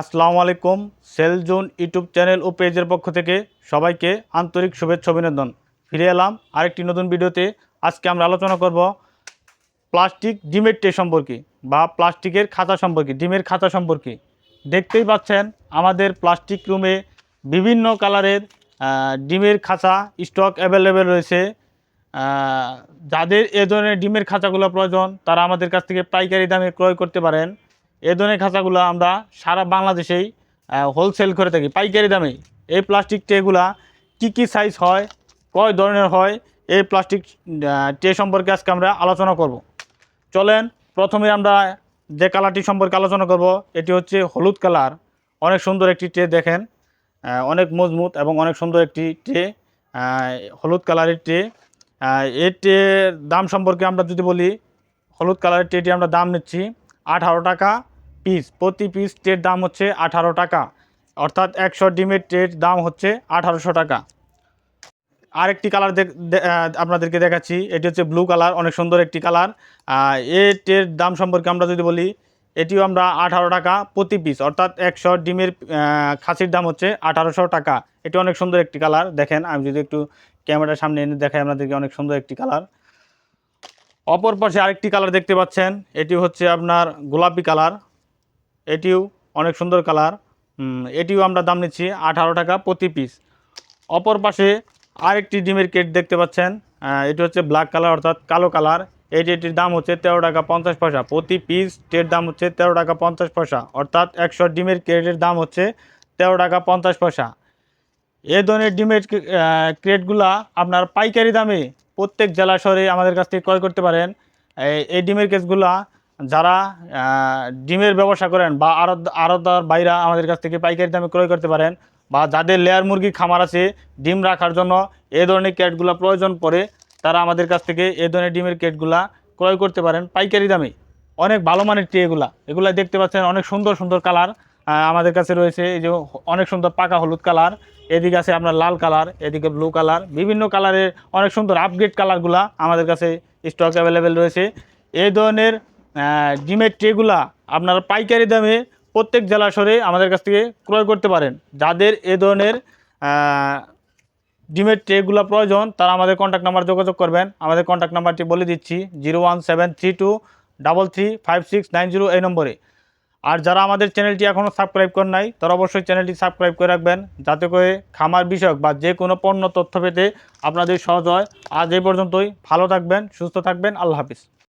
আসসালামু আলাইকুম cell zone YouTube channel ও পেজের পক্ষ থেকে সবাইকে আন্তরিক শুভেচ্ছা অভিনন্দন। ফিরে এলাম আরেকটি নতুন ভিডিওতে। আজকে আমরা আলোচনা করব প্লাস্টিক ডিমের ট্রে সম্পর্কে বা প্লাস্টিকের খাতা সম্পর্কে, ডিমের খাতা সম্পর্কে। দেখতেই পাচ্ছেন আমাদের প্লাস্টিক রুমে বিভিন্ন কালারের ডিমের খাঁচা স্টক অ্যাভেলেবেল রয়েছে। যাদের এ ধরনের ডিমের খাঁচাগুলো প্রয়োজন, তারা আমাদের কাছ থেকে পাইকারি দামে ক্রয় করতে পারেন। এ ধরনের খাঁচাগুলো আমরা সারা বাংলাদেশেই হোলসেল করে থাকি। পাইকারি দামে। এই প্লাস্টিক ট্রেগুলা কী কী সাইজ হয়, কয় ধরনের হয়, এই প্লাস্টিক ট্রে সম্পর্কে আজকে আমরা আলোচনা করব। চলেন, প্রথমে আমরা যে কালারটি সম্পর্কে আলোচনা করব, এটি হচ্ছে হলুদ কালার অনেক সুন্দর একটি ট্রে দেখেন। অনেক মজবুত এবং অনেক সুন্দর একটি ট্রে হলুদ কালারের ট্রে এই ট্রের দাম সম্পর্কে আমরা যদি বলি, হলুদ কালারের ট্রেটি আমরা দাম নিচ্ছি আঠারো টাকা পিস প্রতি পিস ট্রের দাম হচ্ছে আঠারো টাকা। অর্থাৎ একশো ডিমের ট্রের দাম হচ্ছে আঠারোশো টাকা। আরেকটি কালার আপনাদেরকে দেখাচ্ছি। এটি হচ্ছে ব্লু কালার অনেক সুন্দর একটি কালার এই ট্রের দাম সম্পর্কে আমরা যদি বলি, এটিও আমরা আঠারো টাকা প্রতি পিস অর্থাৎ একশো ডিমের খাসির দাম হচ্ছে আঠারোশো টাকা। এটি অনেক সুন্দর একটি কালার দেখেন, আমি যদি একটু ক্যামেরার সামনে এনে দেখাই আপনাদেরকে, অনেক সুন্দর একটি কালার অপর পাশে আরেকটি কালার দেখতে পাচ্ছেন। এটি হচ্ছে আপনার গোলাপি কালার। এটিও অনেক সুন্দর কালার। এটিও আমরা দাম নিচ্ছি আঠারো টাকা প্রতি পিস। অপর পাশে আরেকটি ডিমের কেট দেখতে পাচ্ছেন। এটি হচ্ছে ব্ল্যাক কালার অর্থাৎ কালো কালার। এটি এটির দাম হচ্ছে তেরো টাকা পঞ্চাশ পয়সা। প্রতি পিস টের দাম হচ্ছে তেরো টাকা পঞ্চাশ পয়সা। অর্থাৎ একশো ডিমের ক্রেটের দাম হচ্ছে তেরো টাকা পঞ্চাশ পয়সা। এ ধরনের ডিমের ক্রেটগুলা আপনার পাইকারি দামে প্রত্যেক জেলা শহরে আমাদের কাছ থেকে ক্রয় করতে পারেন। এই- ডিমের কেসগুলা যারা ডিমের ব্যবসা করেন বা আরও আরদার বাইরা আমাদের কাছ থেকে পাইকারি দামে ক্রয় করতে পারেন বা যাদের লেয়ার মুরগি খামার আছে, ডিম রাখার জন্য এ ধরনের ক্যাটগুলো প্রয়োজন পড়ে, তারা আমাদের কাছ থেকে এ ধরনের ডিমের ক্যাটগুলা ক্রয় করতে পারেন পাইকারি দামে। অনেক ভালো মানের ট্রে এগুলা। এগুলা দেখতে পাচ্ছেন অনেক সুন্দর সুন্দর কালার। আমাদের কাছে রয়েছে এই যে অনেক সুন্দর পাকা হলুদ কালার, এদিকে আছে আপনার লাল কালার, এদিকে ব্লু কালার, বিভিন্ন কালারের অনেক সুন্দর আপগ্রেড কালারগুলা আমাদের কাছে স্টক অ্যাভেলেবেল রয়েছে। এই ধরনের ডিমের ট্রেগুলা আপনারা পাইকারি দামে প্রত্যেক জেলা শহরে আমাদের কাছ থেকে ক্রয় করতে পারেন। যাদের এ ধরনের ডিমের ট্রেগুলো প্রয়োজন, তারা আমাদের কন্ট্যাক্ট নাম্বার যোগাযোগ করবেন। আমাদের কন্ট্যাক্ট নাম্বারটি বলে দিচ্ছি zero one seven three two double three five six nine zero এই নম্বরে। আর যারা আমাদের চ্যানেলটি এখনও সাবস্ক্রাইব করেন নাই, তারা অবশ্যই চ্যানেলটি সাবস্ক্রাইব করে রাখবেন, যাতে করে খামার বিষয়ক বা যে কোনো পণ্য তথ্য পেতে আপনাদের সহজ হয়। আজ এই পর্যন্তই, ভালো থাকবেন, সুস্থ থাকবেন, আল্লাহ হাফিজ।